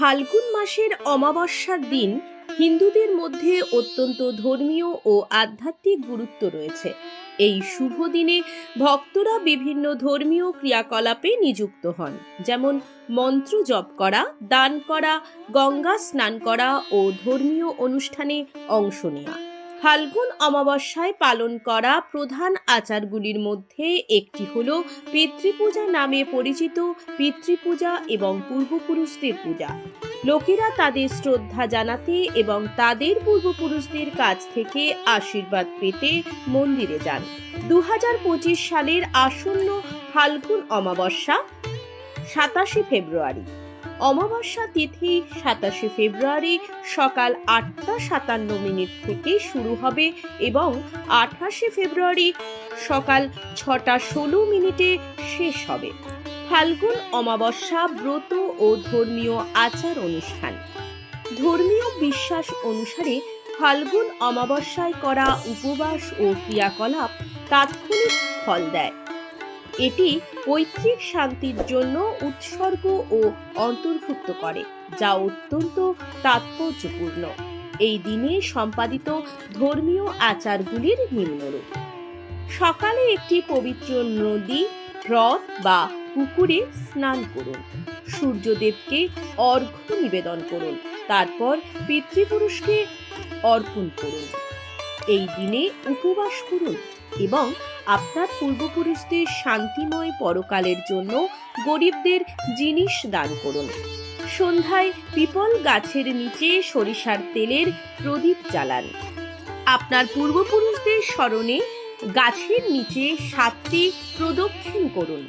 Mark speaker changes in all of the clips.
Speaker 1: ফাল্গুন মাসের অমাবস্যার দিন হিন্দুদের মধ্যে অত্যন্ত ধর্মীয় ও আধ্যাত্মিক গুরুত্ব রয়েছে। এই শুভ দিনে ভক্তরা বিভিন্ন ধর্মীয় ক্রিয়াকলাপে নিযুক্ত হন, যেমন মন্ত্র জপ করা, দান করা, গঙ্গা স্নান করা ও ধর্মীয় অনুষ্ঠানে অংশ নেওয়া। ফাল্গুন অমাবস্যায় পালন করা প্রধান আচারগুলির মধ্যে একটি হল পিতৃপূজা নামে পরিচিত পিতৃপূজা এবং পূর্বপুরুষদের পূজা। লোকেরা তাদের শ্রদ্ধা জানাতে এবং তাদের পূর্বপুরুষদের কাছ থেকে আশীর্বাদ পেতে মন্দিরে যান। দু হাজার পঁচিশ সালের আসন্ন ফাল্গুন অমাবস্যা সাতাশে ফেব্রুয়ারি। অমাবস্যা তিথি সাতাশে ফেব্রুয়ারি সকাল আটটা সাতান্ন মিনিট থেকে শুরু হবে এবং আঠাশে ফেব্রুয়ারি সকাল ছটা ষোলো মিনিটে শেষ হবে। ফাল্গুন অমাবস্যা ব্রত ও ধর্মীয় আচার অনুষ্ঠান। ধর্মীয় বিশ্বাস অনুসারে ফাল্গুন অমাবস্যায় করা উপবাস ও ক্রিয়াকলাপ তাৎক্ষণিক ফল দেয়। এটি পৈতৃক শান্তির জন্য উৎসর্গ ও অন্তর্ভুক্ত করে, যা অত্যন্ত তাৎপর্যপূর্ণ। এই দিনে সম্পাদিত ধর্মীয় আচারগুলির নিম্নরূপ সকালে একটি পবিত্র নদী, হ্রদ বা পুকুরে স্নান করুন। সূর্যদেবকে অর্ঘ্য নিবেদন করুন। তারপর পিতৃপুরুষকে অর্পণ করুন। এই দিনে উপবাস করুন এবং আপনার পূর্বপুরুষদের শান্তিময় পরকালের জন্য গরিবদের জিনিস দান করুন। সন্ধ্যায় পিপল গাছের নিচে সরিষার তেলের প্রদীপ জ্বালান। আপনার পূর্বপুরুষদের স্মরণে গাছের নিচে সাতটি প্রদক্ষিণ করুন।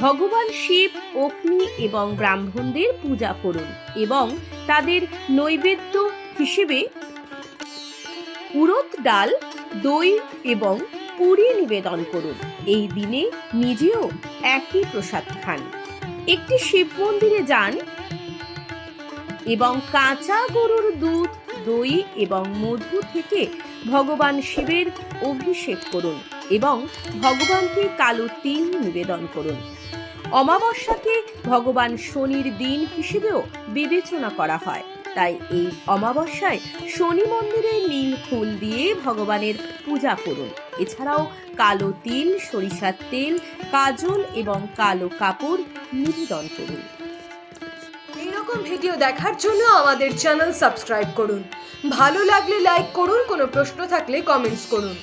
Speaker 1: ভগবান শিব, অগ্নি এবং ব্রাহ্মণদের পূজা করুন এবং তাদের নৈবেদ্য হিসেবে উড়দ ডাল, দই এবং পুরি নিবেদন করুন। এই দিনে নিজেও একই প্রসাদ খান। একটি শিব মন্দিরে যান এবং কাঁচা গরুর দুধ, দই এবং মধু থেকে ভগবান শিবের অভিষেক করুন এবং ভগবানকে কালো তিল নিবেদন করুন। অমাবস্যাকে ভগবান শনির দিন হিসেবেও বিবেচনা করা হয়। তাই এই অমাবস্যায় শনি মন্দিরে নীল ফুল দিয়ে ভগবানের পূজা করুন। এছাড়াও কালো তিল, সরিষার তেল, কাজল এবং কালো কাপড় নিবেদন করুন।
Speaker 2: এইরকম ভিডিও দেখার জন্য আমাদের চ্যানেল সাবস্ক্রাইব করুন। ভালো লাগলে লাইক করুন, কোনো প্রশ্ন থাকলে কমেন্টস করুন।